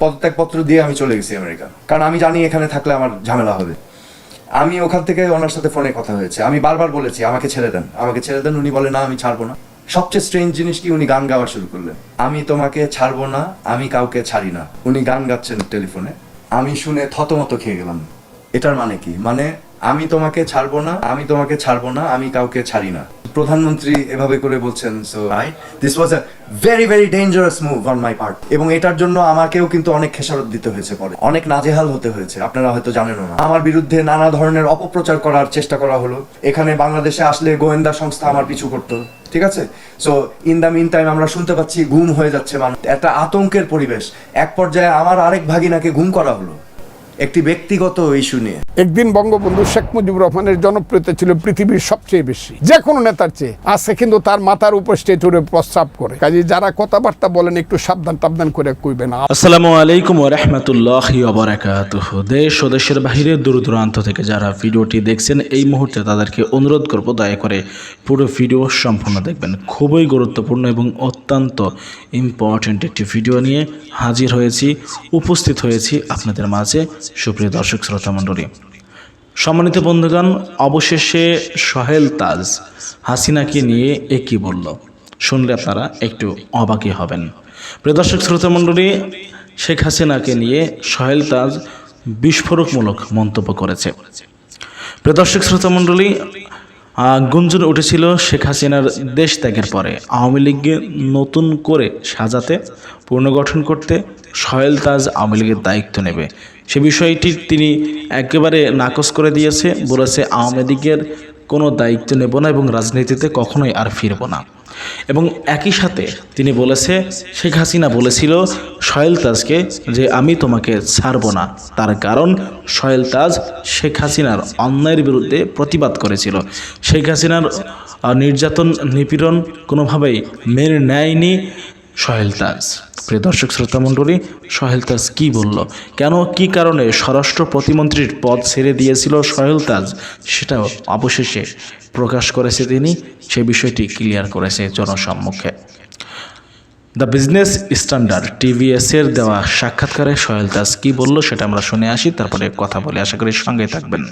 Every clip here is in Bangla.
পদত্যাগপত্র দিয়ে আমি চলে গেছি আমেরিকা। কারণ আমি জানি এখানে থাকলে আমার ঝামেলা হবে। আমি ওখান থেকে ওনার সাথে ফোনে কথা হয়েছে। আমি বারবার বলেছি, আমাকে ছেড়ে দেন। আমাকে ছেড়ে দেন, উনি বলে, না, আমি ছাড়বো না। সবচেয়ে স্ট্রেঞ্জ জিনিস কি, উনি গান গাওয়া শুরু করলেন। আমি তোমাকে ছাড়বো না, আমি কাউকে ছাড়ি না। উনি গান গাচ্ছেন টেলিফোনে। আমি শুনে থতমত খেয়ে গেলাম। এটার মানে কি? মানে আমি তোমাকে ছাড়বো না, আমি তোমাকে ছাড়বো না, আমি কাউকে ছাড়ি না। প্রধানমন্ত্রী এভাবে করে বলছেন so I this was a very very dangerous move on my part এবং এটার জন্য আমাকেও কিন্তু অনেক খেসারত দিতে হয়েছে পরে। অনেক নাজেহাল হতে হয়েছে, আপনারা হয়তো জানেনও না। আমার বিরুদ্ধে নানা ধরনের অপপ্রচার করার চেষ্টা করা হলো। এখানে বাংলাদেশে আসলে গোয়েন্দা সংস্থা আমার পিছু করতো, ঠিক আছে? So in the meantime আমরা শুনতে পাচ্ছি ঘুম হয়ে যাচ্ছে মানুষ। একটা আতঙ্কের পরিবেশ। এক পর্যায়ে আমার আরেক ভাগিনাকে ঘুম করা হলো। একটি ব্যক্তিগত ইস্যু নিয়ে। একদিন বঙ্গবন্ধু শেখ মুজিবুর রহমানের জনপ্রিয়তা ছিল পৃথিবীর সবচেয়ে বেশি। যে কোনো নেতার চেয়ে। আছে কিন্তু তার মাথার উপর স্টেজ উঠে প্রস্রাব করে। কাজে যারা কথাবার্তা বলেন একটু সাবধান টাবধান করে কইবেন আসসালামু আলাইকুম ওরহমতুল্লাহ ওবরাকাতুহ দেশ ও দেশের বাহিরে দূর দূরান্ত থেকে যারা ভিডিওটি দেখছেন এই মুহূর্তে তাদেরকে অনুরোধ করব দয়া করে পুরো ভিডিও সম্পূর্ণ দেখবেন। খুবই গুরুত্বপূর্ণ এবং অত্যন্ত ইম্পর্ট্যান্ট একটি ভিডিও নিয়ে হাজির হয়েছি উপস্থিত হয়েছি আপনাদের মাঝে। সুপ্রিয় দর্শক, শ্রোতা মণ্ডলী। সম্মানিত বন্ধুগণ, অবশেষে সহেল তাজ হাসিনাকে নিয়ে এ বলল? শুনলে আপনারা একটু অবাকই হবেন। প্রিয় দর্শক, শ্রোতা মণ্ডলী, শেখ হাসিনাকে নিয়ে সহেল তাজ বিস্ফোরকমূলক মন্তব্য করেছে। প্রিয় দর্শক, শ্রোতা মণ্ডলী গুঞ্জন উঠেছিল শেখ হাসিনার দেশ ত্যাগের পরে। আওয়ামী লীগকে নতুন করে সাজাতে, পুনর্গঠন করতে সহেল তাজ আওয়ামী লীগের দায়িত্ব নেবে। সে বিষয়টি তিনি একেবারে নাকচ করে দিয়েছে, বলেছে, আওয়ামী লীগের কোনো দায়িত্ব নেব না এবং রাজনীতিতে কখনোই আর ফিরব না। এবং একই সাথে তিনি বলেছে, শেখ হাসিনা বলেছিল সোহেল তাজকে যে আমি তোমাকে ছাড়ব না। তার কারণ সোহেল তাজ শেখ হাসিনার অন্যায়ের বিরুদ্ধে প্রতিবাদ করেছিল। শেখ হাসিনার নির্যাতন নিপীড়ন কোনোভাবেই মেনে নেয়নি সোহেল তাজ। প্রিয় দর্শক শ্রোতা মণ্ডলী, সোহেল তাজ কী বলল? কেন, কি কারণে স্বরাষ্ট্র প্রতিমন্ত্রীর পদ ছেড়ে দিয়েছিল সোহেল তাজ? সেটাও অবশেষে প্রকাশ করেছে তিনি, সে বিষয়টি ক্লিয়ার করেছে জনসম্মুখে। দ্য বিজনেস স্ট্যান্ডার্ড, টিভিএস এর দেওয়া সাক্ষাৎকারে সোহেল দাস কি বলল সেটা আমরা শুনে আসি, তারপরে কথা বলে আশা করি সঙ্গে থাকবেন।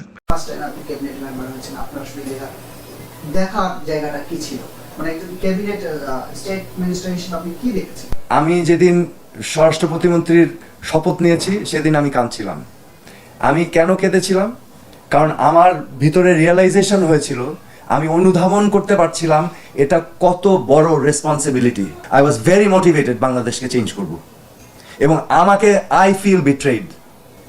দেখার জায়গাটা কি ছিল? মানে আমি যেদিন স্বরাষ্ট্র প্রতিমন্ত্রীর শপথ নিয়েছি, সেদিন আমি কাঁদছিলাম। আমি কেন কেঁদেছিলাম? কারণ আমার ভিতরে রিয়েলাইজেশন হয়েছিল, আমি অনুধাবন করতে পারছিলাম এটা কত বড় responsibility I was very motivated বাংলাদেশকে চেঞ্জ করব। এবং আমাকে আই ফিল বিট্রেড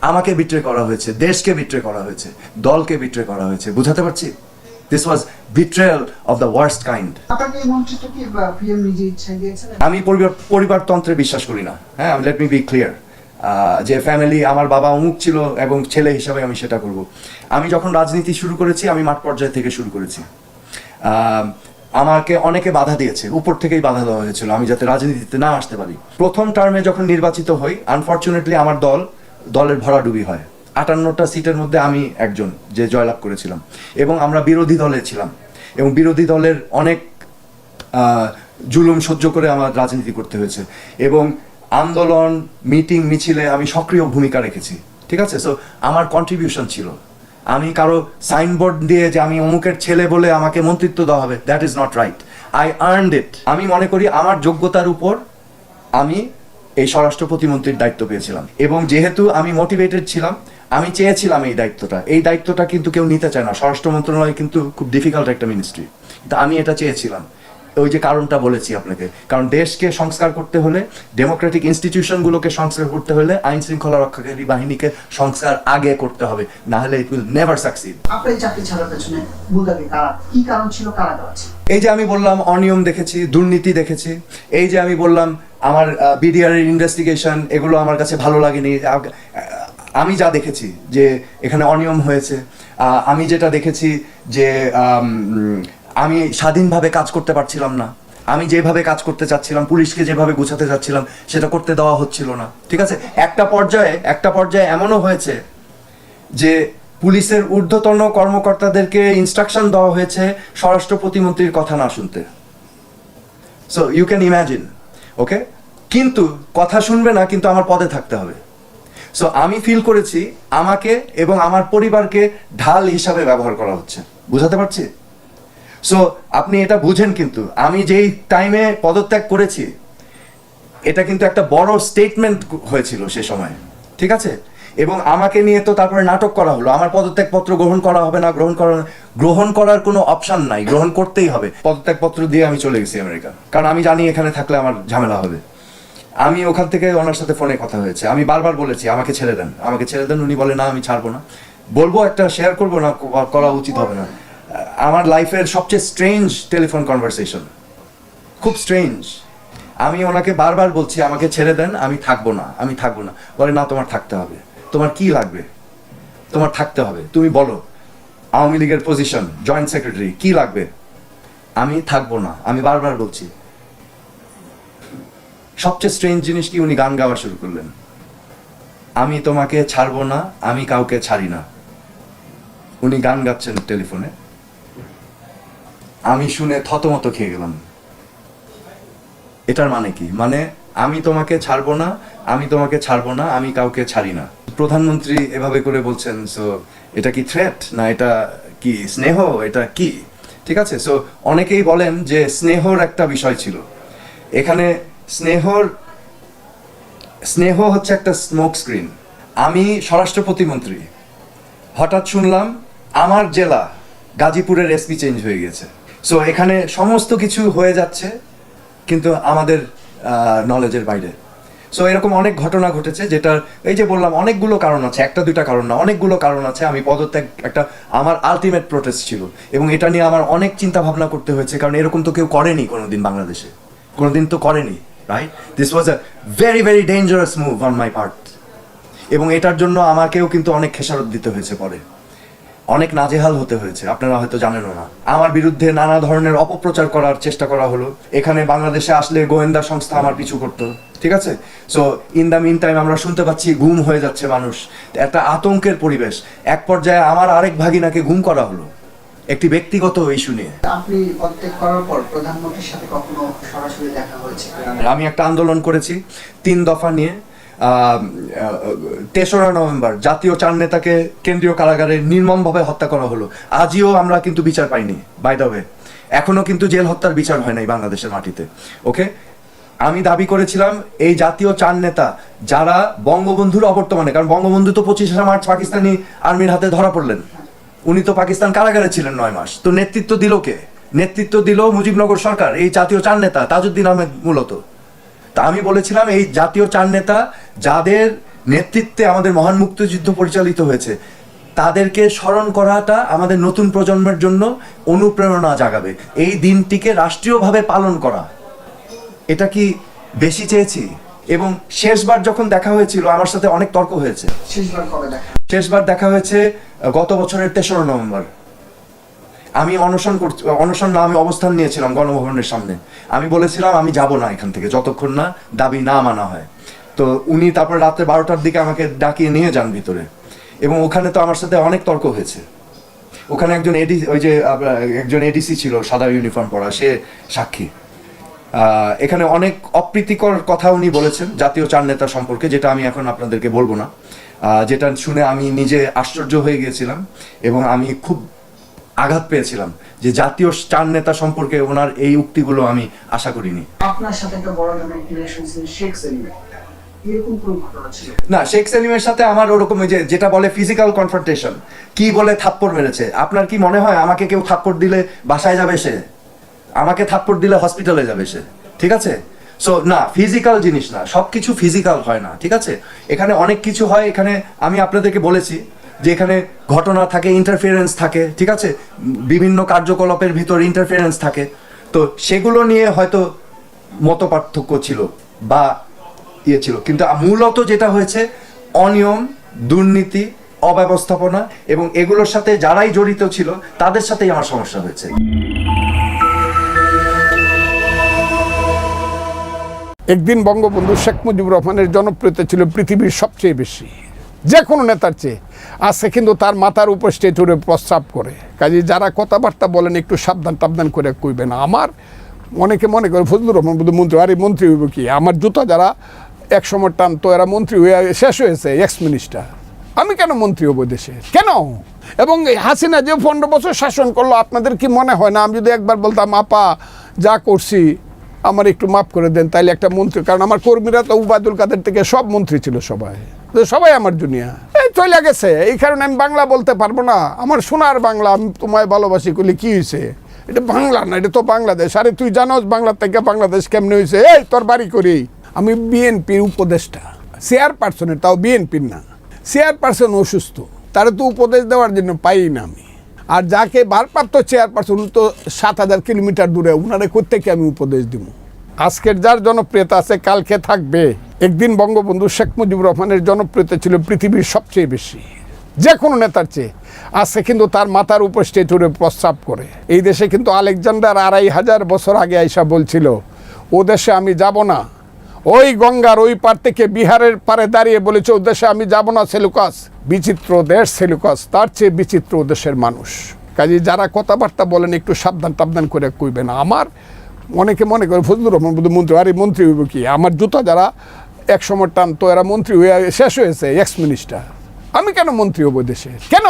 আমাকে বিট্রে করা হয়েছে, দেশকে বিট্রে করা হয়েছে, দলকে বিট্রে করা হয়েছে। বুঝাতে পারছি? This was betrayal of the worst kind আমি পরিবার পরিবারতন্ত্রে বিশ্বাস করি না। হ্যাঁ লেট মি বি ক্লিয়ার যে ফ্যামিলি আমার বাবা অমুক ছিল এবং ছেলে হিসাবে আমি সেটা করব। আমি যখন রাজনীতি শুরু করেছি আমি মাঠ পর্যায় থেকে শুরু করেছি। আহ, আমাকে অনেকে বাধা দিয়েছে। উপর থেকেই বাধা দেওয়া হয়েছিল আমি যাতে রাজনীতিতে না আসতে পারি। প্রথম টার্মে যখন নির্বাচিত হই আনফর্চুনেটলি আমার দল দলের ভরাডুবি হয়। আটান্নটা সিটের মধ্যে আমি একজন, যে জয়লাভ করেছিলাম। এবং আমরা বিরোধী দলে ছিলাম। এবং বিরোধী দলের অনেক জুলুম সহ্য করে আমার রাজনীতি করতে হয়েছে। এবং আন্দোলন, মিটিং, মিছিলে আমি সক্রিয় ভূমিকা রেখেছি। ঠিক আছে? সো আমার কন্ট্রিবিউশন ছিল। আমি কারও সাইনবোর্ড দিয়ে যে আমি অমুকের ছেলে বলে আমাকে মন্ত্রিত্ব দেওয়া হবে that is not right I earned it আমি মনে করি আমার যোগ্যতার উপর আমি এই স্বরাষ্ট্র প্রতিমন্ত্রীর দায়িত্ব পেয়েছিলাম। এবং যেহেতু আমি মোটিভেটেড ছিলাম আমি চেয়েছিলাম এই দায়িত্বটা। এই দায়িত্বটা কিন্তু কেউ নিতে চায় না। স্বরাষ্ট্র মন্ত্রণালয় কিন্তু খুব ডিফিকাল্ট একটা মিনিস্ট্রি তা আমি এটা চেয়েছিলাম। ওই যে কারণটা বলেছি আপনাকে। কারণ দেশকে সংস্কার করতে হলে ডেমোক্রেটিক ইনস্টিটিউশনগুলোকে সংস্কার করতে হলে আইন শৃঙ্খলা রক্ষাকারী বাহিনীকে সংস্কার আগে করতে হবে। না হলে ইট উইল নেভার সাকসিড আপনার এই চাকরি ছাড়ার পেছনে ভূমিকা কারা? কি কারণ ছিল কারা এই যে আমি বললাম অনিয়ম দেখেছি দুর্নীতি দেখেছি। এই যে আমি বললাম আমার বিডিআর এর ইনভেস্টিগেশন এগুলো আমার কাছে ভালো লাগেনি। আমি যা দেখেছি যে এখানে অনিয়ম হয়েছে আমি যেটা দেখেছি যে, আমি স্বাধীনভাবে কাজ করতে পারছিলাম না। আমি যেভাবে কাজ করতে চাচ্ছিলাম, পুলিশকে যেভাবে গুছাতে চাচ্ছিলাম, সেটা করতে দেওয়া হচ্ছিল না। ঠিক আছে? একটা পর্যায়ে একটা পর্যায়ে এমনও হয়েছে যে, পুলিশের ঊর্ধ্বতন কর্মকর্তাদেরকে ইনস্ট্রাকশন দেওয়া হয়েছে স্বরাষ্ট্র প্রতিমন্ত্রীর কথা না শুনতে। So you can imagine okay কিন্তু কথা শুনবে না, কিন্তু আমার পদে থাকতে হবে। সো আমি ফিল করেছি আমাকে এবং আমার পরিবারকে ঢাল হিসাবে ব্যবহার করা হচ্ছে। বুঝাতে পারছি? সো আপনি এটা বুঝেন কিন্তু। আমি যেই টাইমে পদত্যাগ করেছি, এটা কিন্তু একটা বড় স্টেটমেন্ট হয়েছিল সে সময়। ঠিক আছে? এবং আমাকে নিয়ে তো তারপরে নাটক করা হলো। আমার পদত্যাগপত্র গ্রহণ করা হবে না, গ্রহণ করা গ্রহণ করার কোনো অপশন নাই। গ্রহণ করতেই হবে। পদত্যাগপত্র দিয়ে আমি চলে গেছি আমেরিকা। কারণ আমি জানি এখানে থাকলে আমার ঝামেলা হবে। আমি ওখান থেকে ওনার সাথে ফোনে কথা হয়েছে। আমি বারবার বলেছি, আমাকে ছেড়ে দেন। আমাকে ছেড়ে দেন? উনি বলে, না, আমি ছাড়বো না। বলব একটা শেয়ার করব না করা উচিত হবে না। আমার লাইফের সবচেয়ে স্ট্রেঞ্জ টেলিফোন কনভারসেশন খুব স্ট্রেঞ্জ আমি ওনাকে বারবার বলছি, আমাকে ছেড়ে দেন, আমি থাকব না, আমি থাকব না। বলে, না, তোমার থাকতে হবে। তোমার কি লাগবে? তোমার থাকতে হবে। তুমি বলো, আওয়ামী লীগের পজিশন জয়েন্ট সেক্রেটারি কি লাগবে? আমি থাকব না। আমি বারবার বলছি সবচেয়ে স্ট্রেঞ্জ জিনিস কি উনি গান গাওয়া শুরু করলেন? আমি তোমাকে ছাড়বো না, আমি কাউকে ছাড়ি না। উনি গান গাচ্ছেন টেলিফোনে। আমি শুনে থতমত খেয়ে গেলাম। এটার মানে কি? মানে আমি তোমাকে ছাড়বো না, আমি তোমাকে ছাড়বো না, আমি কাউকে ছাড়ি না। প্রধানমন্ত্রী এভাবে করে বলছেন সো এটা কি থ্রেট না, এটা কি স্নেহ? এটা কি? ঠিক আছে? সো অনেকেই বলেন যে স্নেহর একটা বিষয় ছিল। এখানে স্নেহর, স্নেহ হচ্ছে একটা স্মোক স্ক্রিন আমি স্বরাষ্ট্র প্রতিমন্ত্রী। হঠাৎ শুনলাম আমার জেলা গাজীপুরের এসপি চেঞ্জ হয়ে গেছে। সো এখানে সমস্ত কিছু হয়ে যাচ্ছে, কিন্তু আমাদের নলেজের বাইরে। সো এরকম অনেক ঘটনা ঘটেছে যেটা এই যে বললাম, অনেকগুলো কারণ আছে। একটা, দুইটা কারণ না, অনেকগুলো কারণ আছে। আমি পদত্যাগ, একটা আমার আলটিমেট প্রোটেস্ট ছিল। এবং এটা নিয়ে আমার অনেক চিন্তা ভাবনা করতে হয়েছে, কারণ এরকম তো কেউ করেনি কোনোদিন বাংলাদেশে। কোনোদিন তো করেনি। Right this was a very very dangerous move on my part এবং এটার জন্য আমাকেও কিন্তু অনেক খেসারত দিতে হয়েছে পরে। অনেক নাজেহাল হতে হয়েছে, আপনারা হয়তো জানেনও না। আমার বিরুদ্ধে নানা ধরনের অপপ্রচার করার চেষ্টা করা হলো। এখানে বাংলাদেশে আসলে গোয়েন্দা সংস্থা আমার পিছু করতো, ঠিক আছে? So in the meantime আমরা শুনতে পাচ্ছি গুম হয়ে যাচ্ছে মানুষ। একটা আতঙ্কের পরিবেশ। এক পর্যায়ে আমার আরেক ভাগিনাকে গুম করা হলো। একটি ব্যক্তিগত ইস্যু নিয়ে। আপনি পদত্যাগ করার পর প্রধানমন্ত্রীর সাথে কখনো সরাসরি দেখা হয়েছে আমি একটা আন্দোলন করেছি তিন দফা নিয়ে। তেসরা নভেম্বর জাতীয় চার নেতাকে কেন্দ্রীয় কারাগারে নির্মমভাবে হত্যা করা হলো। আজও আমরা কিন্তু বিচার পাইনি বাই দ্য ওয়ে এখনও কিন্তু জেল হত্যার বিচার হয় নাই বাংলাদেশের মাটিতে ওকে আমি দাবি করেছিলাম এই জাতীয় চার নেতা যারা বঙ্গবন্ধুর অবর্তমানে কারণ বঙ্গবন্ধু তো পঁচিশে মার্চ পাকিস্তানি আর্মির হাতে ধরা পড়লেন। উনি তো পাকিস্তান কারাগারে ছিলেন নয় মাস। তো নেতৃত্ব দিল কে? নেতৃত্ব দিল মুজিবনগর সরকার, এই জাতীয় চার নেতা, তাজউদ্দিন আহমেদ মূলত। তা আমি বলেছিলাম, এই জাতীয় চার নেতা যাদের নেতৃত্বে আমাদের মহান মুক্তিযুদ্ধ পরিচালিত হয়েছে, তাদেরকে স্মরণ করাটা আমাদের নতুন প্রজন্মের জন্য অনুপ্রেরণা জাগাবে। এই দিনটিকে রাষ্ট্রীয়ভাবে পালন করা। এটা কি বেশি চেয়েছি? এবং শেষবার যখন দেখা হয়েছিল, আমার সাথে অনেক তর্ক হয়েছে। শেষবার কবে দেখা? শেষবার দেখা হয়েছে গত বছরের তেসরা নভেম্বর। আমি অনশন করছি, অনশন না আমি অবস্থান নিয়েছিলাম গণভবনের সামনে। আমি বলেছিলাম, আমি যাব না এখান থেকে, যতক্ষণ না দাবি না মানা হয়। তো উনি তারপর রাত্রে বারোটার দিকে আমাকে ডাকিয়ে নিয়ে যান ভিতরে। এবং ওখানে তো আমার সাথে অনেক তর্ক হয়েছে। ওখানে একজন এডি, ওই যে একজন এডিসি ছিল, সাদা ইউনিফর্ম পরা, সে সাক্ষী। এখানে অনেক অপ্রীতিকর কথা উনি বলেছেন, জাতীয় চার নেতা সম্পর্কে, যেটা আমি এখন আপনাদেরকে বলব না। যেটা শুনে আমি নিজে আশ্চর্য হয়ে গিয়েছিলাম এবং আমি খুব আঘাত পেয়েছিলাম যে জাতীয় চার নেতা সম্পর্কে ওনার এই উক্তিগুলো আমি আশা করিনি। আপনার সাথে একটা বড় ধরনের রিলেশন ছিল শেখ সেলিমের। না শেখ সেলিমের সাথে আমার ওরকম ওই যে যেটা বলে ফিজিক্যাল কনফ্রন্টেশন কি বলে থাপ্পড় মেরেছে আপনার কি মনে হয় আমাকে কেউ থাপ্পড় দিলে বাসায় যাবে সে? আমাকে থাপ্পড় দিলে হসপিটালে যাবে সে ঠিক আছে? সো না ফিজিক্যাল জিনিস না সব কিছু ফিজিক্যাল হয় না, ঠিক আছে? এখানে অনেক কিছু হয়, এখানে আমি আপনাদেরকে বলেছি যে এখানে ঘটনা থাকে ইন্টারফিয়ারেন্স থাকে, ঠিক আছে? বিভিন্ন কার্যকলাপের ভিতর ইন্টারফিয়ারেন্স থাকে। তো সেগুলো নিয়ে হয়তো মত পার্থক্য ছিল বা ইয়ে ছিল। কিন্তু মূলত যেটা হয়েছে, অনিয়ম, দুর্নীতি, অব্যবস্থাপনা এবং এগুলোর সাথে যারাই জড়িত ছিল, তাদের সাথেই আমার সমস্যা হয়েছে। একদিন বঙ্গবন্ধু শেখ মুজিবুর রহমানের জনপ্রিয়তা ছিল পৃথিবীর সবচেয়ে বেশি। যে কোনো নেতার চেয়ে। আছে কিন্তু তার মাথার উপর স্টেজ উড়ে প্রস্রাব করে। কাজে যারা কথাবার্তা বলেন, একটু সাবধান টাবধান করে কইবেন আমার অনেকে মনে করে, ফজলুর রহমান বুধ মন্ত্রী। আরে, মন্ত্রী হইব কি? আমার জুতা যারা এক সময় টানতো, এরা মন্ত্রী হয়ে শেষ হয়েছে এক্স মিনিস্টার আমি কেন মন্ত্রী হব দেশে? কেন? এবং হাসিনা যে পনেরো বছর শাসন করল, আপনাদের কি মনে হয় না? আমি যদি একবার বলতাম, আপা, যা করছি আমার একটু মাফ করে দেন তাইলে একটা মন্ত্রী, কারণ আমার কর্মীরা তো উবায়দুল কাদের থেকে সব মন্ত্রী ছিল সবাই। তো সবাই আমার দুনিয়া এই চলে গেছে, এই কারণে আমি বাংলা বলতে পারব না। আমার সোনার বাংলা, আমি তোমায় ভালোবাসি করলে কি হয়েছে এটা বাংলা না, এটা তো বাংলাদেশ। আরে তুই জানোস বাংলা থেকে বাংলাদেশ কেমনে হয়েছে এই তোর বাড়ি করি। আমি বিএনপির উপদেষ্টা চেয়ারপারসনের তাও বিএনপির না। চেয়ারপারসন অসুস্থ, তারা তো উপদেশ দেওয়ার জন্য পাই না আমি। আর যাকে ভারপ্রাপ্ত চেয়ারপারসন তো সাত হাজার কিলোমিটার দূরে, উনারে কোথেকে আমি উপদেশ দিব? আজকের যার জনপ্রিয়তা আছে, কালকে থাকবে। একদিন বঙ্গবন্ধু শেখ মুজিবুর রহমানের জনপ্রিয়তা ছিল পৃথিবীর সবচেয়ে বেশি। যে কোনো নেতার চেয়ে। আজকে কিন্তু তার মাথার উপর স্টেজ উড়ে প্রস্রাব করে। এই দেশে কিন্তু আলেকজান্ডার আড়াই হাজার বছর আগে আইসা বলছিল, ও দেশে আমি যাব না। ওই গঙ্গার ওই পার থেকে বিহারের পারে দাঁড়িয়ে বলেছে দেশে আমি যাব না, সেলুকাস। বিচিত্র দেশ, সেলুকাস, তার চেয়ে বিচিত্র দেশের মানুষ। কাজে যারা কথাবার্তা বলেন, একটু সাবধান টাবধান করে কইবেন আমার অনেকে মনে করে, ফজলুর রহমান বুধ মন্ত্রী, আরে মন্ত্রী হইব কি? আমার জুতা যারা এক সময় টানতো, এরা মন্ত্রী হয়ে শেষ হয়েছে এক্স মিনিস্টার আমি কেন মন্ত্রী হব দেশে? কেন?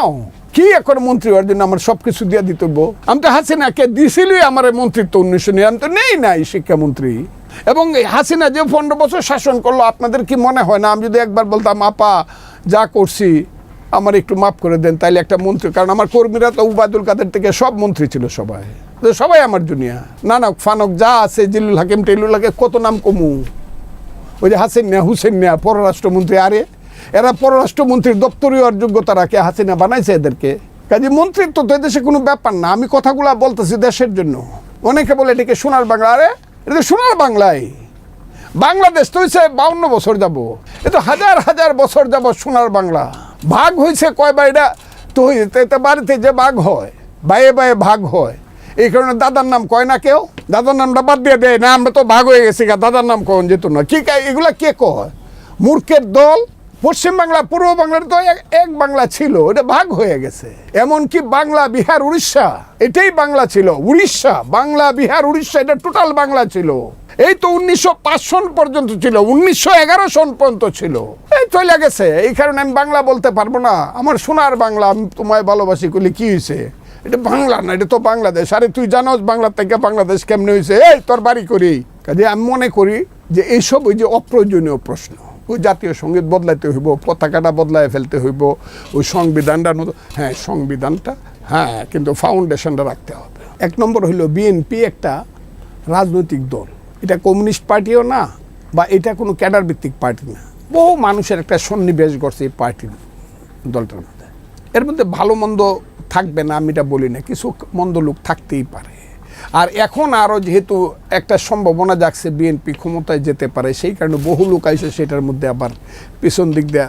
কি এখন মন্ত্রী হওয়ার জন্য আমার সব কিছু দিয়ে দিতে? আমি তো হাসিনাকে দিছিলই আমার মন্ত্রিত্ব উনিশশো নিয়ে আমি তো নেই নাই শিক্ষামন্ত্রী। এবং হাসিনা যে পনেরো বছর শাসন করল, আপনাদের কি মনে হয় না? আমি যদি একবার বলতাম, আপা, যা করছি, আমার একটু মাফ করে দেন, তাইলে একটা মন্ত্রী কারণ আমার কর্মীরা তো উবায়দুল কাদের থেকে সব মন্ত্রী ছিল সবাই। সবাই আমার দুনিয়া নানক, ফানক, যা আছে, জিল্লুল হাকিম টেলুল হাকিম, কত নাম কমু? ওই যে হাসিনা হুসেনিয়া পররাষ্ট্রমন্ত্রী, আরে এরা পররাষ্ট্রমন্ত্রীর দপ্তরীয় যোগ্যতা রাখে হাসিনা বানাইছে এদেরকে। কাজে মন্ত্রিত্ব তো এদেশে কোনো ব্যাপার না আমি কথাগুলা বলতেছি দেশের জন্য। অনেকে বলে এটাকে সোনার বাংলা আরে এটা সোনার বাংলায় বাংলাদেশ তো হয়েছে বাউন্ন বছর যাব। এ তো হাজার হাজার বছর যাব সোনার বাংলা। ভাগ হয়েছে কয়বার এটা তো এতে বাড়িতে যে ভাগ হয় বায়ে বায়ে ভাগ হয়। এই কারণে দাদার নাম কয় না কেউ? দাদার নামটা বাদ দিয়ে দেয় না আমরা তো ভাগ হয়ে গেছি গা, দাদার নাম কখন যেত না। কি কা- এগুলা কে কয়? মূর্খের দল পশ্চিম বাংলা, পূর্ব বাংলার তো এক- এক বাংলা ছিল, এটা ভাগ হয়ে গেছে। এমনকি বাংলা, বিহার, উড়িষ্যা, এটাই বাংলা ছিল। উড়িষ্যা, বাংলা, বিহার, উড়িষ্যা, এটা টোটাল বাংলা ছিল। এই তো উনিশশো পাঁচ সন পর্যন্ত ছিল, উনিশশো এগারো সন পর্যন্ত ছিল। এই চলে গেছে, এই কারণে আমি বাংলা বলতে পারব না। আমার সোনার বাংলা, আমি তোমায় ভালোবাসি করলে কি হয়েছে এটা বাংলা না, এটা তো বাংলাদেশ। আরে তুই জানোস বাংলা থেকে বাংলাদেশ কেমনে হয়েছে এই, তোর বাড়ি করি। কাজে আমি মনে করি যে এইসব ওই যে অপ্রয়োজনীয় প্রশ্ন। ওই জাতীয় সংগীত বদলাইতে হইব, পতাকাটা বদলায় ফেলতে হইব, ওই সংবিধানটা হ্যাঁ সংবিধানটা হ্যাঁ কিন্তু ফাউন্ডেশনটা রাখতে হবে। এক নম্বর হইল বিএনপি একটা রাজনৈতিক দল। এটা কমিউনিস্ট পার্টিও না, বা এটা কোনো ক্যাডার ভিত্তিক পার্টি না। বহু মানুষের একটা সন্নিবেশ করছে এই পার্টির দলটার মধ্যে। এর মধ্যে ভালো মন্দ থাকবে না, আমি এটা বলি না, কিছু মন্দ লোক থাকতেই পারে। আর এখন আরও যেহেতু একটা সম্ভাবনা যাচ্ছে বিএনপি ক্ষমতায় যেতে পারে, সেই কারণে বহু লোক আইসে সেটার মধ্যে আবার পিছন দিক দিয়ে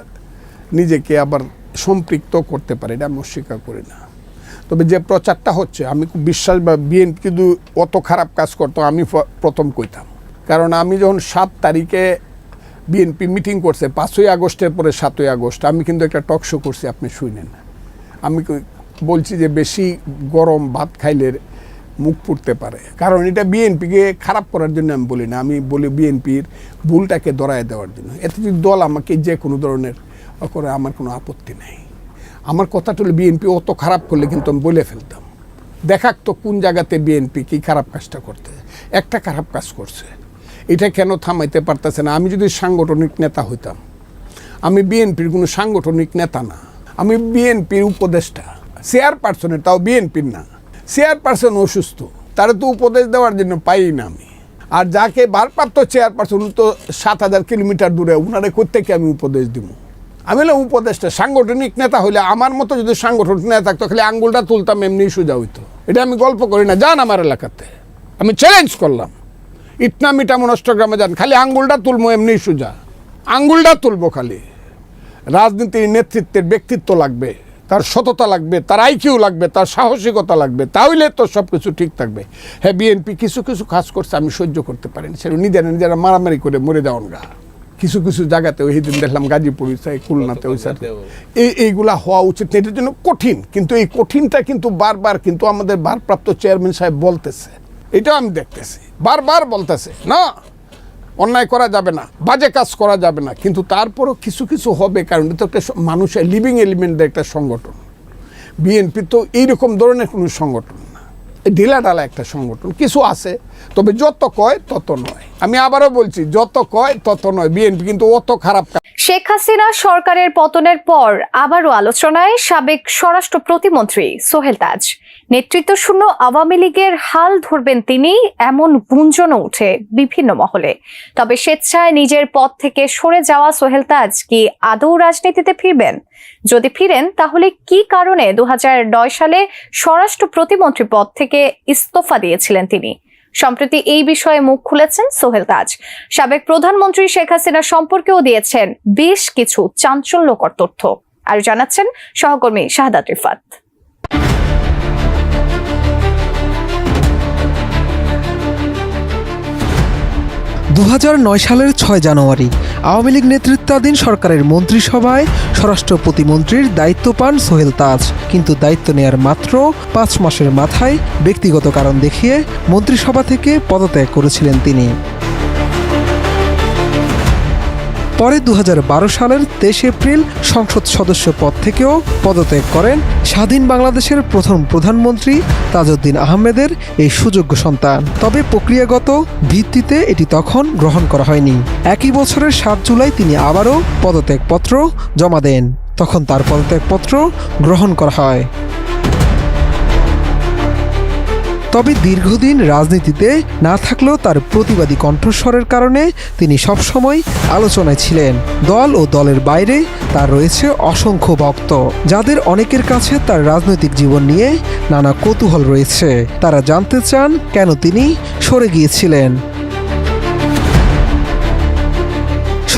নিজেকে আবার সম্পৃক্ত করতে পারে, এটা আমি অস্বীকার করি না। তবে যে প্রচারটা হচ্ছে, আমি খুব বিশ্বাস বা বিএনপি কিন্তু অত খারাপ কাজ করতো, আমি প্রথম কইতাম। কারণ আমি যখন সাত তারিখে বিএনপি মিটিং করছে, পাঁচই আগস্টের পরে সাতই আগস্ট, আমি কিন্তু একটা টক শো করছি, আপনি শুনেন। আমি বলছি যে বেশি গরম ভাত খাইলে মুখ পুড়তে পারে। কারণ এটা বিএনপিকে খারাপ করার জন্য আমি বলি না। আমি বলি বিএনপির ভুলটাকে দরায় দেওয়ার জন্য। এতে যদি দল আমাকে যে কোনো ধরনের করে আমার কোনো আপত্তি নেই। আমার কথাটা হলো বিএনপি অত খারাপ করলে কিন্তু আমি বলে ফেলতাম। দেখাক তো কোন জায়গাতে বিএনপি কি খারাপ কাজটা করতে। একটা খারাপ কাজ করছে। এটা কেন থামাইতে পারতেছে না? আমি যদি সাংগঠনিক নেতা হইতাম, আমি বিএনপির কোনো সাংগঠনিক নেতা না। আমি বিএনপির উপদেষ্টা, চেয়ারপারসনের, তাও বিএনপির না। চেয়ারপারসন অসুস্থ, তারা তো উপদেশ দেওয়ার জন্য পাই না আমি। আর যাকে ভারপ্রাপ্ত চেয়ারপারসন তো সাত হাজার কিলোমিটার দূরে, উনারে কোথেকে আমি উপদেশ দিব? আমি হলাম উপদেশটা সাংগঠনিক নেতা হলে আমার মতো যদি সাংগঠনিক নেতা থাকতো খালি আঙ্গুলটা তুলতাম, এমনি সোজা হইতো। এটা আমি গল্প করি না, যান আমার এলাকাতে। আমি চ্যালেঞ্জ করলাম। ইটনা মিটা মনষ্টগ্রামে যান, খালি আঙ্গুলটা তুলবো, এমনি সোজা। আঙ্গুলটা তুলবো খালি। রাজনীতির নেতৃত্বের ব্যক্তিত্ব লাগবে। তার সততা লাগবে, তার আইকিউ লাগবে, তার সাহসিকতা লাগবে, তাহলে তো সব কিছু ঠিক থাকবে। হ্যাঁ বিএনপি কিছু কিছু কাজ করছে, আমি সহ্য করতে পারিনি। সেটা নিজেরা নিজেরা মারামারি করে মরে যাওয়ান গা। কিছু কিছু জায়গাতে ওই দিন দেখলাম গাজীপুর হইছে খুলনাতে হইছে এই, এইগুলা হওয়া উচিত এটার জন্য কঠিন। কিন্তু এই কঠিনটা কিন্তু বারবার কিন্তু আমাদের ভারপ্রাপ্ত চেয়ারম্যান সাহেব বলতেছে। এটা আমি দেখতেছি। বারবার বলতেছে, না! অন্যায় করা যাবে না, বাজে কাজ করা যাবে না, কিন্তু তারপরও কিছু কিছু হবে, কারণ এটা একটা মানুষের লিভিং এলিমেন্টের একটা সংগঠন। বিএনপি তো এইরকম ধরনের কোনো সংগঠন না। এই ঢিলা ঢালা একটা সংগঠন, কিছু আছে তবে যত কয় তত নয়। আমি আবারও বলছি, যত কয় তত নয়। বিএনপি কিন্তু অত খারাপ শেখ হাসিনা সরকারের পতনের পর আবারও আলোচনায় সাবেক স্বরাষ্ট্র প্রতিমন্ত্রী সোহেল তাজ। নেতৃত্ব শূন্য আওয়ামী লীগের হাল ধরবেন তিনি এমন গুঞ্জনও উঠে বিভিন্ন মহলে। তবে স্বেচ্ছায় নিজের পদ থেকে সরে যাওয়া সোহেল তাজ কি আদৌ রাজনীতিতে ফিরবেন? যদি ফিরেন, তাহলে কি কারণে দু হাজার নয় সালে স্বরাষ্ট্র প্রতিমন্ত্রী পদ থেকে ইস্তফা দিয়েছিলেন তিনি? সম্প্রতি এই বিষয়ে মুখ খুলেছেন সোহেল তাজ সাবেক প্রধানমন্ত্রী শেখ হাসিনা সম্পর্কেও দিয়েছেন বেশ কিছু চাঞ্চল্যকর তথ্য। আর জানাচ্ছেন সহকর্মী শাহাদাত রিফাত। দু হাজার নয় সালের ছয় জানুয়ারি আওয়ামী লীগ নেতৃত্বাধীন সরকারের মন্ত্রিসভায় স্বরাষ্ট্র প্রতিমন্ত্রীর দায়িত্ব পান সোহেল তাজ। কিন্তু দায়িত্ব নেয়ার মাত্র পাঁচ মাসের মাথায় ব্যক্তিগত কারণ দেখিয়ে মন্ত্রিসভা থেকে পদত্যাগ করেছিলেন তিনি। পরে দু হাজার বারো সালের তেইশ এপ্রিল সংসদ সদস্য পদ থেকেও পদত্যাগ করেন স্বাধীন বাংলাদেশের প্রথম প্রধানমন্ত্রী তাজউদ্দিন আহমেদের এই সুযোগ্য সন্তান। তবে প্রক্রিয়াগত ভিত্তিতে এটি তখন গ্রহণ করা হয়নি। একই বছরের সাত জুলাই তিনি আবারও পদত্যাগপত্র জমা দেন। তখন তার পদত্যাগপত্র গ্রহণ করা হয়। তবে দীর্ঘদিন রাজনীতিতে না থাকলেও তার প্রতিবাদী কণ্ঠস্বরের কারণে তিনি সবসময় আলোচনায় ছিলেন। দল ও দলের বাইরে তার রয়েছে অসংখ্য ভক্ত, যাদের অনেকের কাছে তার রাজনৈতিক জীবন নিয়ে নানা কৌতূহল রয়েছে। তারা জানতে চান কেন তিনি সরে গিয়েছিলেন।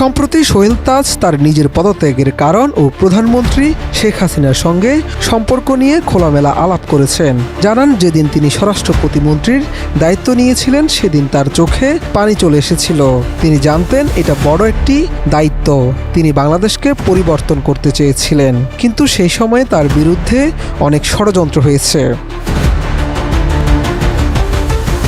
সম্প্রতি সোহেল তাজ তার নিজের পদত্যাগের কারণ ও প্রধানমন্ত্রী শেখ হাসিনার সঙ্গে সম্পর্ক নিয়ে খোলামেলা আলাপ করেছেন। জানান, যেদিন তিনি স্বরাষ্ট্র প্রতিমন্ত্রীর দায়িত্ব নিয়েছিলেন, সেদিন তার চোখে পানি চলে এসেছিল। তিনি জানতেন, এটা বড় একটি দায়িত্ব। তিনি বাংলাদেশকে পরিবর্তন করতে চেয়েছিলেন। কিন্তু সেই সময়ে তার বিরুদ্ধে অনেক ষড়যন্ত্র হয়েছে।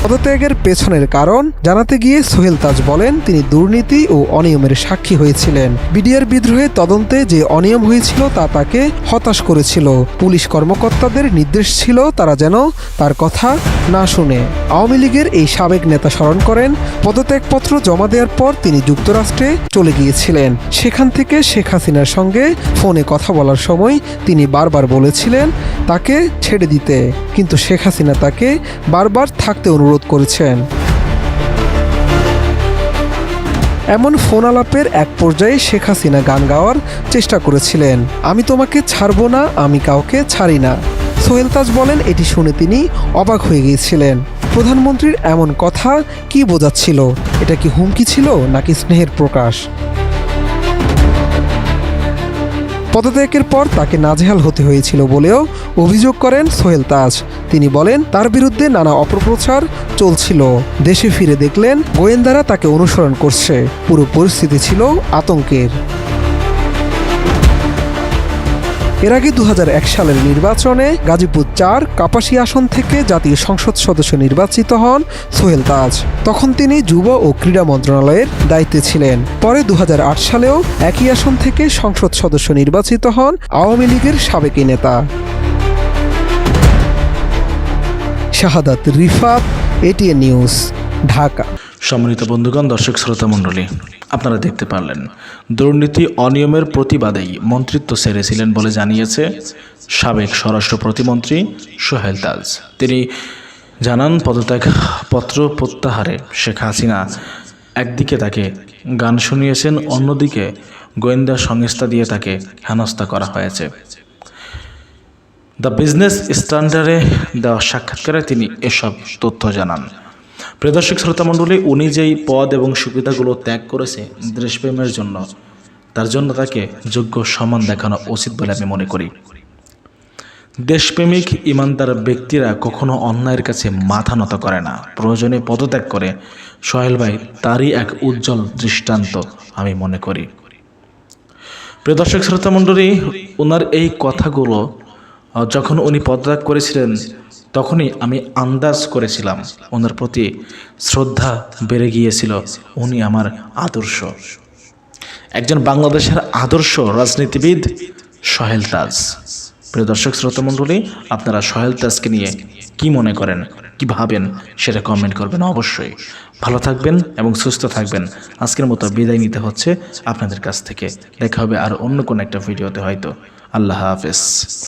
পদত্যাগের পেছনের কারণ জানাতে গিয়ে সোহেল তাজ বলেন, তিনি দুর্নীতি ও অনিয়মের সাক্ষী হয়েছিলেন। বিডিআর বিদ্রোহে তদন্তে যে অনিয়ম হয়েছিল তা তাকে হতাশ করেছিল। পুলিশ কর্মকর্তাদের নির্দেশ ছিল তারা যেন তার কথা না শুনে। আওয়ামী লীগের এই সাবেক নেতা স্মরণ করেন, পদত্যাগপত্র জমা দেওয়ার পর তিনি যুক্তরাষ্ট্রে চলে গিয়েছিলেন। সেখান থেকে শেখ হাসিনার সঙ্গে ফোনে কথা বলার সময় তিনি বারবার বলেছিলেন তাকে ছেড়ে দিতে। কিন্তু শেখ হাসিনা তাকে বারবার থাকতে অনুরোধ করেছেন। এমন ফোন আলাপের এক পর্যায়ে শেখ হাসিনা গান গাওয়ার চেষ্টা করেছিলেন। আমি তোমাকে ছাড়বো না, আমি কাউকে ছাড়ি না। সোহেল তাজ বলেন, এটি শুনে তিনি অবাক হয়ে গিয়েছিলেন। প্রধানমন্ত্রীর এমন কথা কি বোঝাচ্ছিল? এটা কি হুমকি ছিল নাকি স্নেহের প্রকাশ? পদত্যাগের পর তাকে নাজেহাল হতে হয়েছিল বলেও অভিযোগ করেন সোহেল তাজ। তিনি বলেন, তার বিরুদ্ধে নানা অপপ্রচার চলছিল। দেশে ফিরে দেখলেন, গোয়েন্দারা তাকে অনুসরণ করছে। পুরো পরিস্থিতি ছিল আতঙ্কের। এর আগে দু হাজার এক সালের নির্বাচনে গাজীপুর চার কাপাসী আসন থেকে জাতীয় সংসদ সদস্য নির্বাচিত হন সোহেল তাজ। তখন তিনি যুব ও ক্রীড়া মন্ত্রণালয়ের দায়িত্বে ছিলেন। পরে দু হাজার আট সালেও একই আসন থেকে সংসদ সদস্য নির্বাচিত হন আওয়ামী লীগের সাবেক নেতা। Shahadat Rifat ATN News Dhaka. সম্মানিত বন্ধুগণ, দর্শক শ্রোতা মণ্ডলী, আপনারা দেখতে পারলেন, দুর্নীতি অনিয়মের প্রতিবাদেই মন্ত্রিত্ব সেরেছিলেন বলে জানিয়েছে সাবেক স্বরাষ্ট্র প্রতিমন্ত্রী সোহেল তাজ। তিনি জানান পদত্যাগ পত্র প্রত্যাহারে শেখ হাসিনা একদিকে তাকে গান শুনিয়েছেন, অন্যদিকে গোয়েন্দা সংস্থা দিয়ে তাকে হেনস্থা করা হয়েছে। দ্য বিজনেস স্ট্যান্ডার্ডে দেওয়া সাক্ষাৎকারে তিনি এসব তথ্য জানান। প্রিয়দর্শক, শ্রোতামণ্ডলী, উনি যেই পদ এবং সুবিধাগুলো ত্যাগ করেছে দেশপ্রেমের জন্য, তার জন্য তাকে যোগ্য সম্মান দেখানো উচিত বলে আমি মনে করি। দেশপ্রেমিক ইমানদার ব্যক্তিরা কখনো অন্যায়ের কাছে মাথা নত করে না, প্রয়োজনে পদত্যাগ করে। সোহেল ভাই, তারই এক উজ্জ্বল দৃষ্টান্ত আমি মনে করি। প্রিয় দর্শক শ্রোতা মণ্ডলী ওনার এই কথাগুলো যখন উনি পদত্যাগ করেছিলেন, তখনই আমি আন্দাজ করেছিলাম ওনার প্রতি শ্রদ্ধা বেড়ে গিয়েছিল। উনি আমার আদর্শ। একজন বাংলাদেশের আদর্শ রাজনীতিবিদ সহেল তাজ। প্রিয় দর্শক শ্রোতা মণ্ডলী আপনারা সহেল তাজকে নিয়ে কি মনে করেন, কি ভাবেন, সেটা কমেন্ট করবেন অবশ্যই। ভালো থাকবেন এবং সুস্থ থাকবেন। আজকের মতো বিদায় নিতে হচ্ছে আপনাদের কাছ থেকে। দেখা হবে আর অন্য কোনো একটা ভিডিওতে হয়তো। আল্লাহ হাফেজ।